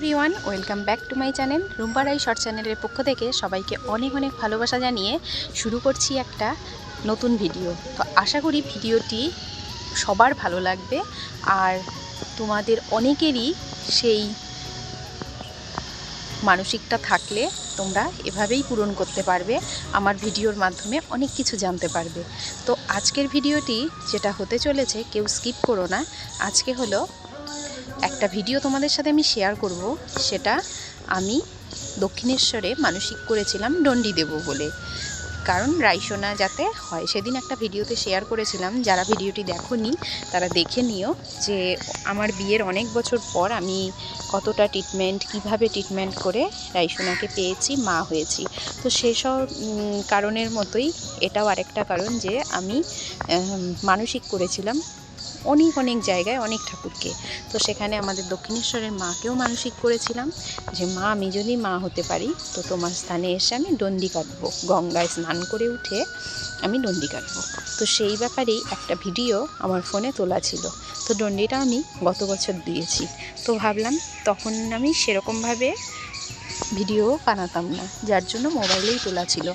Everyone welcome back to my channel রুম্পারাই short চ্যানেলের পক্ষ থেকে সবাইকে অনেক অনেক ভালোবাসা জানিয়ে শুরু করছি একটা নতুন ভিডিও তো আশা করি ভিডিওটি সবার ভালো লাগবে, আর তোমাদের অনেকেরই সেই মানসিকটা থাকলে তোমরা এভাবেই পূরণ করতে পারবে, আমার ভিডিওর মাধ্যমে অনেক কিছু জানতে পারবে। তো আজকের ভিডিওটি যেটা হতে চলেছে, কেউ স্কিপ করো না, আজকে হলো একটা ভিডিও তোমাদের সাথে আমি শেয়ার করব। সেটা আমি দক্ষিণেশ্বরে মানসিক করেছিলাম ডন্ডি দেব বলে। কারণ রাইসোনা যাতে হয়, সেদিন একটা ভিডিওতে শেয়ার করেছিলাম। যারা ভিডিওটি দেখোনি, তারা দেখে নিও যে আমার বিয়ের অনেক বছর পর আমি কতটা ট্রিটমেন্ট কীভাবে ট্রিটমেন্ট করে রাইসোনাকে পেয়েছি, মা হয়েছি। তো সেসব কারণের মতোই এটাও আরেকটা কারণ যে আমি মানসিক করেছিলাম অনেক অনেক জায়গায় অনেক ঠাকুরকে। তো সেখানে আমাদের দক্ষিণেশ্বরের মাকেও মানসিক করেছিলাম যে, মা, আমি যদি মা হতে পারি, তো তোমার স্থানে এসে আমি ডন্ডি কাটবো। গঙ্গায় স্নান করে উঠে আমি ডন্ডি কাটবো। তো সেই ব্যাপারেই একটা ভিডিও আমার ফোনে তোলা ছিল। তো ডন্ডিটা আমি গত বছর দিয়েছি। তো ভাবলাম তখন আমি সেরকমভাবে ভিডিও বানাতাম না, যার জন্য মোবাইলেই তোলা ছিল।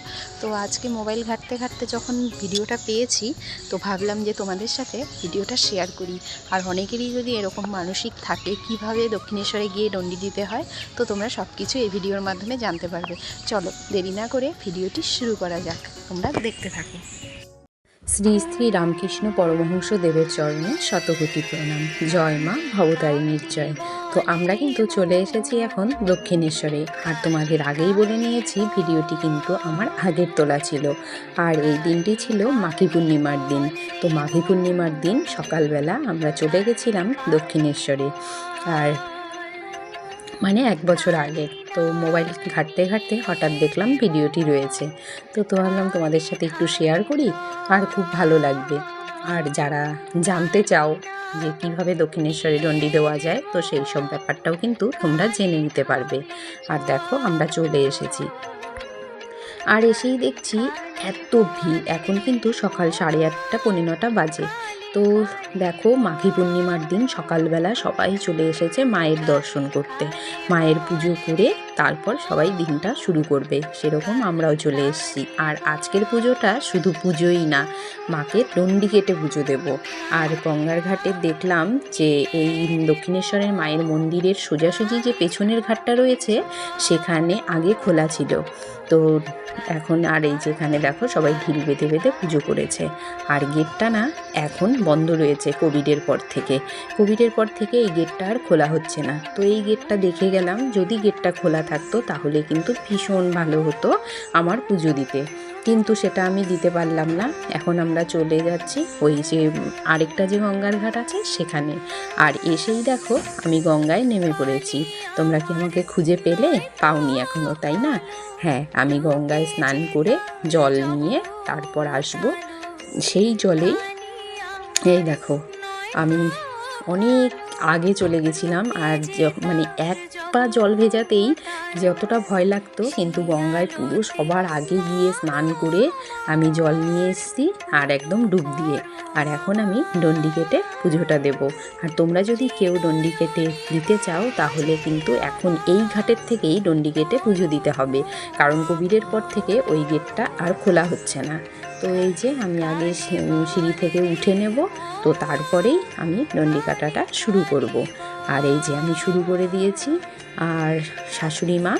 তো আজকে মোবাইল ঘাঁটতে ঘাঁটতে যখন ভিডিওটা পেয়েছি, তো ভাবলাম যে তোমাদের সাথে ভিডিওটা শেয়ার করি। আর অনেকেরই যদি এরকম মানসিক থাকে, কীভাবে দক্ষিণেশ্বরে গিয়ে ডন্ডি দিতে হয়, তো তোমরা সব কিছু এই ভিডিওর মাধ্যমে জানতে পারবে। চলো, দেরি না করে ভিডিওটি শুরু করা যাক। তোমরা দেখতে থাকো। শ্রী শ্রী রামকৃষ্ণ পরমহংস দেবের চরণে শতকোটি প্রণাম। জয় মা ভবতারিণীর জয়। তো আমরা কিন্তু চলে এসেছি এখন দক্ষিণেশ্বরে। আর তোমাদের আগেই বলে নিয়েছি, ভিডিওটি কিন্তু আমার আগের তোলা ছিল। আর এই দিনটি ছিল মাঘী পূর্ণিমার দিন। তো মাঘী পূর্ণিমার দিন সকালবেলা আমরা চলে গেছিলাম দক্ষিণেশ্বরে। আর মানে এক বছর আগে তো মোবাইল ঘাঁটতে ঘাঁটতে হঠাৎ দেখলাম ভিডিওটি রয়েছে। তো তো ভাবলাম তোমাদের সাথে একটু শেয়ার করি, আর খুব ভালো লাগবে। আর যারা জানতে চাও যে কীভাবে দক্ষিণেশ্বরে ডন্ডি দেওয়া যায়, তো সেই সব ব্যাপারটাও কিন্তু তোমরা জেনে নিতে পারবে। আর দেখো, আমরা চলে এসেছি। আর এসেই দেখছি এত ভিড়। এখন কিন্তু সকাল সাড়ে আটটা পনেরোটা বাজে। তো দেখো মাঘী পূর্ণিমার দিন সকালবেলা সবাই চলে এসেছে মায়ের দর্শন করতে। মায়ের পুজো করে তারপর সবাই দিনটা শুরু করবে। সেরকম আমরাও চলে এসেছি। আর আজকের পুজোটা শুধু পুজোই না, মাকে দণ্ডি কেটে পুজো দেব। আর গঙ্গার ঘাটে দেখলাম যে এই দক্ষিণেশ্বরের মায়ের মন্দিরের সোজাসুজি যে পেছনের ঘাটটা রয়েছে, সেখানে আগে খোলা ছিল। তো এখন আর এই যেখানে দেখো সবাই ঢিল বেঁধে বেঁধে পুজো করেছে। আর গেটটা না এখন বন্ধ রয়েছে কোভিডের পর থেকে। কোভিডের পর থেকে এই গেটটা আর খোলা হচ্ছে না। তো এই গেটটা দেখে গেলাম, যদি গেটটা খোলা থাকতো তাহলে কিন্তু ভীষণ ভালো হতো আমার পুজো দিতে। কিন্তু সেটা আমি দিতে পারলাম না। এখন আমরা চলে যাচ্ছি ওই যে আরেকটা যে গঙ্গার ঘাট আছে সেখানে। আর এসেই দেখো আমি গঙ্গায় নেমে পড়েছি। তোমরা কি আমাকে খুঁজে পেলে? পাওনি এখনও তাই না? হ্যাঁ আমি গঙ্গায় স্নান করে জল নিয়ে তারপর আসব। সেই জলেই এই দেখো, আমি অনেক আগে চলে গেছিলাম আর মানে এক পা জল ভেজাতেই যতটা ভয় লাগতো, কিন্তু গঙ্গায় পুরো সবার আগে গিয়ে স্নান করে আমি জল নিয়ে এসেছি আর একদম ডুব দিয়ে। আর এখন আমি ডন্ডি কেটে পুজোটা দেব। আর তোমরা যদি কেউ ডন্ডি কেটে দিতে চাও, তাহলে কিন্তু এখন এই ঘাটের থেকেই ডন্ডি কেটে পুজো দিতে হবে। কারণ কোভিডের পর থেকে ওই গেটটা আর খোলা হচ্ছে না। তো এই যে আমি আগে সিঁড়ি থেকে উঠে নেব। তো তারপরেই আমি ডন্ডি কাটাটা শুরু করব। আর এই যে আমি শুরু করে দিয়েছি, আর শাশুড়ি মা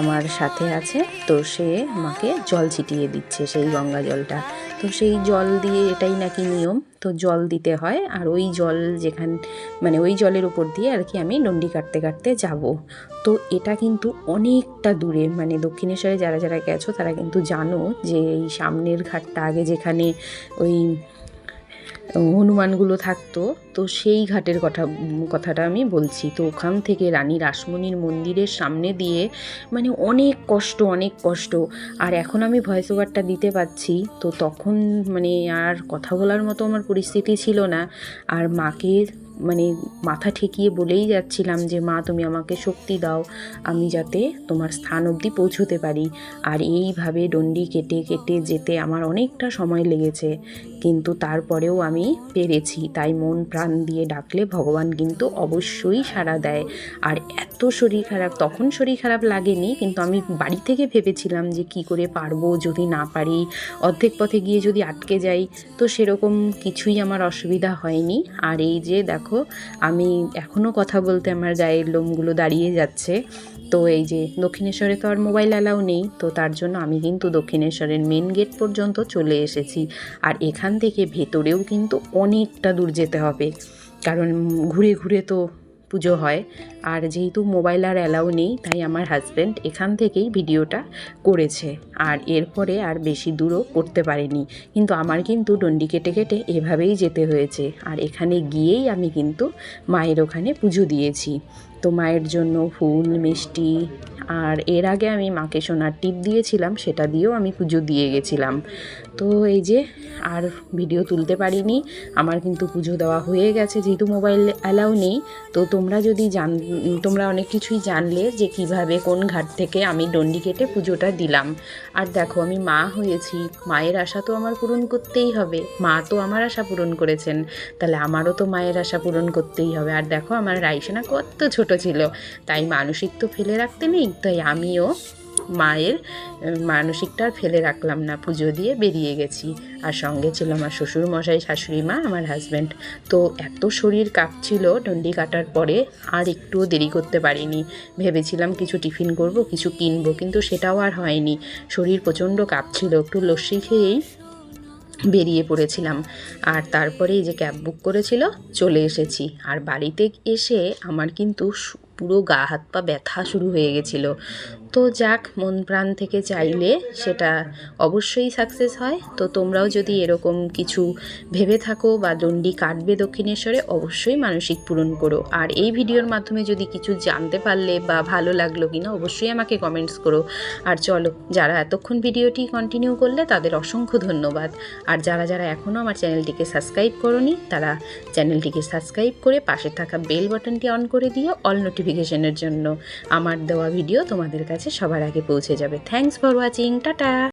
আমার সাথে আছে, তো সে আমাকে জল ছিটিয়ে দিচ্ছে সেই গঙ্গা জলটা। তো সেই জল দিয়ে এটাই নাকি নিয়ম। তো জল দিতে হয় আর ওই জল যেখান মানে ওই জলের উপর দিয়ে আর কি আমি নন্ডি কাটতে কাটতে যাব। তো এটা কিন্তু অনেকটা দূরে মানে দক্ষিণেশ্বরে যারা যারা গেছো তারা কিন্তু জানো যে এই সামনের ঘাটটা আগে যেখানে ওই হনুমানগুলো থাকতো। তো সেই ঘাটের কথা, কথাটা আমি বলছি। তো ওখান থেকে রানী রাসমণির মন্দিরের সামনে দিয়ে মানে অনেক কষ্ট অনেক কষ্ট। আর এখন আমি ভয়েস ওভারটা দিতে পারছি। তো তখন মানে আর কথা বলার মতো আমার পরিস্থিতি ছিল না। আর মাকে মানে মাথা ঠেকিয়ে বলেই যাচ্ছিলাম যে, মা, তুমি আমাকে শক্তি দাও, আমি যাতে তোমার স্থান অবধি পৌঁছতে পারি। আর এইভাবে ডন্ডি কেটে কেটে যেতে আমার অনেকটা সময় লেগেছে। কিন্তু তারপরেও আমি পেরেছি, তাই মন প্রাণ দিয়ে ডাকলে ভগবান কিন্তু অবশ্যই সাড়া দেয়। আর এত শরীর খারাপ, তখন শরীর খারাপ লাগেনি, কিন্তু আমি বাড়ি থেকে ভেবেছিলাম যে, কি করে পারব যদি না পারি? অর্ধেক পথে গিয়ে যদি আটকে যাই? তো সেরকম কিছুই আমার অসুবিধা হয়নি। আর এই যে, দেখো আমি এখনও কথা বলতে আমার গায়ের লোমগুলো দাঁড়িয়ে যাচ্ছে। তো এই যে দক্ষিণেশ্বরে তো আর মোবাইল অ্যালাউ নেই, তো তার জন্য আমি কিন্তু দক্ষিণেশ্বরের মেন গেট পর্যন্ত চলে এসেছি। আর এখান থেকে ভেতরেও কিন্তু অনেকটা দূর যেতে হবে। কারণ ঘুরে ঘুরে তো পুজো হয়। আর যেহেতু মোবাইল আর অ্যালাউ নেই, তাই আমার হাজব্যান্ড এখান থেকেই ভিডিওটা করেছে। আর এরপরে আর বেশি দূরও করতে পারেনি। কিন্তু আমার কিন্তু ডন্ডি কেটে কেটে এভাবেই যেতে হয়েছে। আর এখানে গিয়েই আমি কিন্তু মায়ের ওখানে পুজো দিয়েছি। তো মায়ের জন্য ফুল, মিষ্টি আর এর আগে আমি মাকে সোনার টিপ দিয়েছিলাম, সেটা দিয়েও আমি পুজো দিয়ে গেছিলাম। তো এই যে, আর ভিডিও তুলতে পারিনি, আমার কিন্তু পুজো দেওয়া হয়ে গেছে, যেহেতু মোবাইল অ্যালাউ নেই, তো তোমরা যদি জান, তোমরা অনেক কিছুই জানলে যে কীভাবে কোন ঘাট থেকে আমি ডন্ডি কেটে পুজোটা দিলাম। আর দেখো, আমি মা হয়েছি, মায়ের আশা তো আমার পূরণ করতেই হবে, মা তো আমার আশা পূরণ করেছেন, তাহলে আমারও তো মায়ের আশা পূরণ করতেই হবে। আর দেখো, আমার রাইসেনা কত ছোট ছিল, তাই মানসিক তো ফেলে রাখতে নেই তাই আমিও মায়ের মানসিকটা ফেলে রাখলাম না, পুজো দিয়ে বেরিয়ে গেছি। আর সঙ্গে ছিল আমার শ্বশুর মশাই শাশুড়ি মা, আমার হাজব্যান্ড তো এত শরীর কাঁপছিল ডন্ডি কাটার পরে, আর একটুও দেরি করতে পারিনি। ভেবেছিলাম কিছু টিফিন করব, কিছু কিনবো, কিন্তু সেটাও আর হয়নি। শরীর প্রচণ্ড কাঁপছিল, একটু লস্যি খেয়েই বেরিয়ে পড়েছিলাম। আর তারপরে এই যে ক্যাব বুক করেছিল, চলে এসেছি। আর বাড়িতে এসে আমার কিন্তু পুরো গা হাত পা ব্যথা শুরু হয়ে গেছিল। তো যাক, মন প্রাণ থেকে চাইলে সেটা অবশ্যই সাকসেস হয়। তো তোমরাও যদি এরকম কিছু ভেবে থাকো বা দণ্ডি কাটবে দক্ষিণেশ্বরে, অবশ্যই মানসিক পূরণ করো। আর এই ভিডিওর মাধ্যমে যদি কিছু জানতে পারলে বা ভালো লাগল কিনা, অবশ্যই আমাকে কমেন্টস করো। আর চলো, যারা এতক্ষণ ভিডিওটি কন্টিনিউ করলে তাদের অসংখ্য ধন্যবাদ। আর যারা যারা এখনও আমার চ্যানেলটিকে সাবস্ক্রাইব করনি, তারা চ্যানেলটিকে সাবস্ক্রাইব করে পাশে থাকা বেল বাটনটি অন করে দিয়ে অল নোটিফিকেশনের জন্য আমার দেওয়া ভিডিও তোমাদের কাছে সবার আগে পৌঁছে যাবে। Thanks for watching tata!